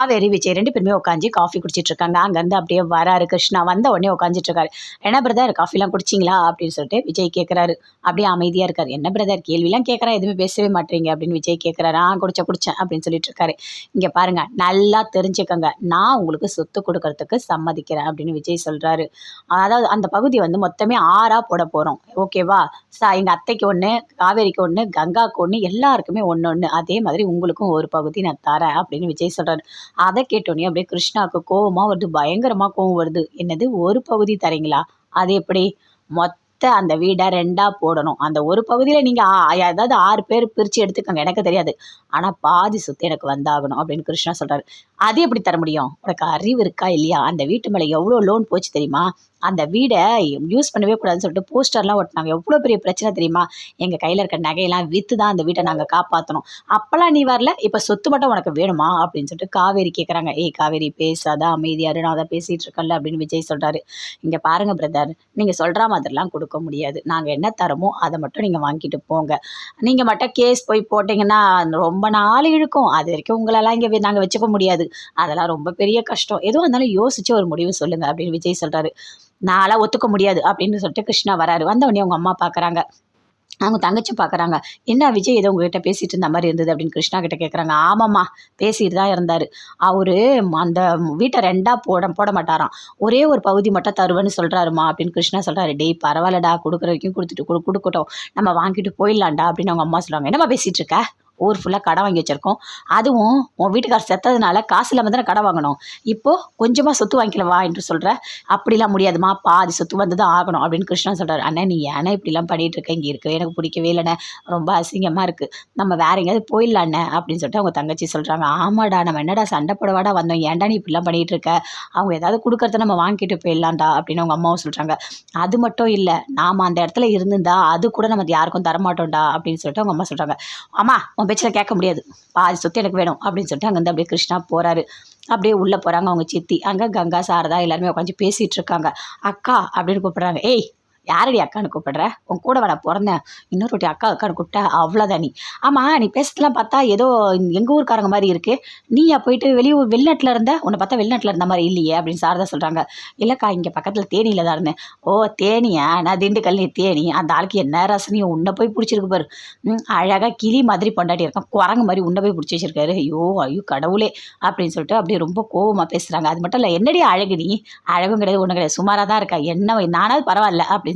காவேரி விஜய் ரெண்டு பேருமே உட்காந்து காஃபி குடிச்சிட்டு இருக்காங்க. அங்கேருந்து அப்படியே வராரு கிருஷ்ணா. வந்த உடனே உட்காந்துட்டு இருக்காரு. என்ன பிரதர் காஃபிலாம் குடிச்சிங்களா? அப்படின்னு சொல்லிட்டு விஜய் கேட்குறாரு அப்படியே அமைதியாக இருக்காரு. என்ன பிரதர் கேள்விலாம் கேட்குறா எதுவுமே பேசவே மாட்டீங்க அப்படின்னு விஜய் கேட்குறாரு ஆ குடிச்ச குடிச்சேன் அப்படின்னு சொல்லிட்டு இருக்காரு. இங்கே பாருங்க. நல்லா தெரிஞ்சுக்கோங்க. நான் உங்களுக்கு சொத்து கொடுக்கறதுக்கு சம்மதிக்கிறேன். அப்படின்னு விஜய் சொல்கிறாரு அதாவது அந்த பகுதி வந்து மொத்தமே ஆறாக போட போகிறோம் ஓகேவா சா எங்கள் அத்தைக்கு ஒன்று காவேரிக்கு ஒன்று கங்காவுக்கு ஒன்று எல்லாருக்குமே ஒன்று ஒன்று அதே மாதிரி உங்களுக்கும் ஒரு பகுதி நான் தரேன் அப்படின்னு விஜய் சொல்கிறாரு அதை கேட்டோன்னே அப்படியே கிருஷ்ணாவுக்கு கோவமாக வருது பயங்கரமாக கோவம் வருது. என்னது ஒரு பகுதி தரீங்களா? அது எப்படி? மொத்த அந்த வீடை ரெண்டாக போடணும். அந்த ஒரு பகுதியில் நீங்கள் அதாவது ஆறு பேர் பிரித்து எடுத்துக்கோங்க. எனக்கு தெரியாது. ஆனால் பாதி சொத்து எனக்கு வந்தாகணும் அப்படின்னு கிருஷ்ணா சொல்கிறாரு அது எப்படி தர முடியும்? உனக்கு அறிவு இருக்கா இல்லையா? அந்த வீட்டு மேலே எவ்வளோ லோன் போச்சு தெரியுமா? அந்த வீடை யூஸ் பண்ணவே கூடாதுன்னு சொல்லிட்டு போஸ்டர்லாம் ஒட்டினாங்க. எவ்வளோ பெரிய பிரச்சனை தெரியுமா? எங்கள் கையில் இருக்க நகையெல்லாம் விற்று தான் அந்த வீட்டை நாங்கள் காப்பாற்றணும் அப்போல்லாம் நீ வரல. இப்போ சொத்து மட்டும் உனக்கு வேணுமா? அப்படின்னு சொல்லிட்டு காவேரி கேட்குறாங்க ஏய் காவேரி பேசாதான் அமைதியாரு நான் அதை பேசிகிட்டு இருக்கேன்ல அப்படின்னு விஜய் சொல்கிறாரு இங்கே பாருங்கள் பிரதர் நீங்கள் சொல்கிற மாதிரிலாம் கொடுக்க முடியாது. நாங்கள் என்ன தரமோ அதை மட்டும் நீங்கள் வாங்கிட்டு போங்க. நீங்கள் மட்டும் கேஸ் போய் போட்டிங்கன்னா ரொம்ப நாள் இழுக்கும். அது வரைக்கும் உங்களெல்லாம் இங்கே நாங்கள் வச்சுக்க முடியாது. அதெல்லாம் ரொம்ப பெரிய கஷ்டம். எதுவும் இருந்தாலும் யோசிச்சு ஒரு முடிவு சொல்லுங்கள் அப்படின்னு விஜய் சொல்கிறாரு நான்லாம் ஒத்துக்க முடியாது அப்படின்னு சொல்லிட்டு கிருஷ்ணா வராரு. வந்தவொடனே அவங்க அம்மா பார்க்குறாங்க அவங்க தங்கச்சி பார்க்குறாங்க என்ன விஜய் ஏதோ உங்ககிட்ட பேசிகிட்டு இருந்த மாதிரி இருந்தது? அப்படின்னு கிருஷ்ணா கிட்ட கேட்குறாங்க ஆமாம்மா பேசிட்டு தான் இருந்தார். அவர் அந்த வீட்டை ரெண்டாக போட போட மாட்டாராம். ஒரே ஒரு பகுதி மட்டும் தருவேன்னு சொல்கிறாருமா அப்படின்னு கிருஷ்ணா சொல்கிறாரு டேய் பரவாயில்லடா. கொடுக்குற வரைக்கும் கொடுத்துட்டு கொடு கொடுக்கட்டும். நம்ம வாங்கிட்டு போயிடலாம்டா அப்படின்னு அவங்க அம்மா சொல்லுவாங்க. என்னம்மா பேசிகிட்டு இருக்க? ஊர் ஃபுல்லாக கடை வாங்கி வச்சுருக்கோம். அதுவும் உன் வீட்டுக்கார் செத்ததுனால காசு இல்லாமல் தானே கடை வாங்கணும். இப்போது கொஞ்சமாக சொத்து வாங்கிக்கலவா வா என்று சொல்கிற அப்படிலாம் முடியாதுமா. பாதி சொத்து வந்து தான் ஆகணும் அப்படின்னு கிருஷ்ணன் சொல்கிறார் அண்ணன் நீ ஏன்னா இப்படிலாம் பண்ணிகிட்டு இருக்க இங்கே இருக்கு எனக்கு பிடிக்கவே இல்லைண்ணே. ரொம்ப அசிங்கமாக இருக்குது நம்ம வேற எங்கேயாவது போயிடலாண்ணே அப்படின்னு சொல்லிட்டு அவங்க தங்கச்சி சொல்கிறாங்க ஆமாடா நம்ம என்னடா சண்டை போடவாடா வந்தோம். ஏன்டா நீ இப்படிலாம் பண்ணிகிட்டு இருக்க? அவங்க ஏதாவது கொடுக்கறத நம்ம வாங்கிட்டு போயிடலாம்டா அப்படின்னு அவங்க அம்மாவும் சொல்கிறாங்க அது மட்டும் இல்லை நாம் அந்த இடத்துல இருந்திருந்தா அது கூட நம்ம யாருக்கும் தரமாட்டோம்டா அப்படின்னு சொல்லிட்டு அவங்க அம்மா சொல்கிறாங்க அம்மா அவங்க பேச்சில் கேட்க முடியாது. பாதி சொத்து எனக்கு வேணும் அப்படின்னு சொல்லிட்டு அங்கேருந்து அப்படியே கிருஷ்ணா போகிறாரு அப்படியே உள்ளே போகிறாங்க அவங்க சித்தி. அங்கே கங்கா சாரதா எல்லாருமே உட்காந்து பேசிகிட்டு இருக்காங்க. அக்கா அப்படின்னு கூப்பிட்றாங்க. ஏய் யாரடி அக்கான்னு கூப்பிடுற? உன் கூட வர பிறந்தேன் இன்னொரு வாட்டி அக்கா அக்கான்னு கூப்பிட்டா அவ்வளோதான் நீ. ஆமாம் நீ பேசுறதுலாம் பார்த்தா ஏதோ எங்கள் ஊருக்காரங்க மாதிரி இருக்குது நீயா போயிட்டு வெளியூர் வெளிநாட்டில் இருந்த? உன்னை பார்த்தா வெளிநாட்டில் இருந்த மாதிரி இல்லையே அப்படின்னு சாரதா சொல்கிறாங்க இல்லைக்கா இங்கே பக்கத்தில் தேனியில் தான் இருந்தேன். ஓ தேனியா? நான் திண்டுக்கல் நீ தேனி. அந்த ஆளுக்கு என்ன ரசனையும் உன்னை போய் பிடிச்சிருக்கு பாரு. அழகாக கிளி மாதிரி பொண்டாட்டி இருக்கான். குரங்கு மாதிரி உன்னை போய் பிடிச்சி வச்சிருக்காரு. ஐயோ ஐயோ கடவுளே அப்படின்னு சொல்லிட்டு அப்படியே ரொம்ப கோவமாக பேசுகிறாங்க அது மட்டும் இல்லை என்னடி அழகு நீ? அழகும் கிடையாது ஒன்றும் கிடையாது. சுமாராக தான் இருக்கா? என்ன நானாவது பரவாயில்ல அப்படின்னு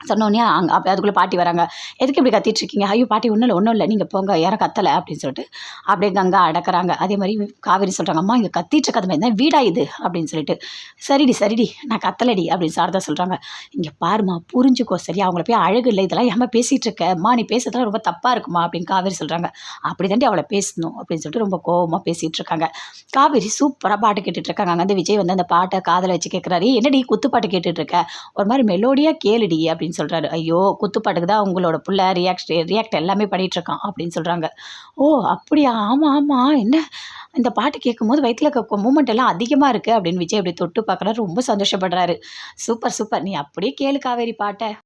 சொன்னோடனே அங்கே அப்போ அதுக்குள்ளே பாட்டி வராங்க. எதுக்கு இப்படி கத்திட்டு இருக்கீங்க ஐயோ பாட்டி ஒன்றும் இல்லை ஒன்றும் இல்லை. நீங்கள் போங்க. யாரும் கத்தலை. அப்படின்னு சொல்லிட்டு அப்படியே கங்கா அடக்கிறாங்க. அதே மாதிரி காவேரி சொல்கிறாங்க அம்மா இங்கே கத்திட்டு இருக்கிறது மாதிரி தான் வீடா இது? அப்படின்னு சொல்லிட்டு சரிடி சரிடி. நான் கத்தலடி. அப்படின்னு சாரதா சொல்கிறாங்க இங்கே பாருமா புரிஞ்சுக்கோ. சரி அவங்கள போய் அழகு இல்லை. இதெல்லாம் ஏமா பேசிகிட்டு இருக்க? அம்மா நீ பேசுறதுலாம் ரொம்ப தப்பாக இருக்குமா? அப்படின்னு காவேரி சொல்கிறாங்க அப்படி தாண்டி அவளை பேசணும். அப்படின்னு சொல்லிட்டு ரொம்ப கோபமாக பேசிகிட்டு இருக்காங்க. காவேரி சூப்பராக பாட்டு கேட்டுட்டு இருக்காங்க. அங்கே வந்து விஜய் வந்து அந்த பாட்டை காதலை வச்சு கேட்குறாரு என்னடி குத்து பாட்டு கேட்டுட்டு இருக்க? ஒரு மாதிரி மெலோடியாக கேளுடி. அப்படின்னு அப்படின்னு சொல்கிறாரு ஐயோ குத்துப்பாட்டுக்கு தான் உங்களோட பிள்ளை ரியாக்ட் ரியாக்ட் எல்லாமே பண்ணிகிட்ருக்கான் அப்படின்னு சொல்கிறாங்க ஓ அப்படியா? ஆமாம் ஆமாம் என்ன? இந்த பாட்டு கேட்கும்போது வயிற்றில் மூமெண்ட் எல்லாம் அதிகமாக இருக்குது அப்படின்னு விஜய் அப்படி தொட்டு பார்க்குறாரு. ரொம்ப சந்தோஷப்படுறாரு. Super super. நீ அப்படியே கேளு காவேரி பாட்டை.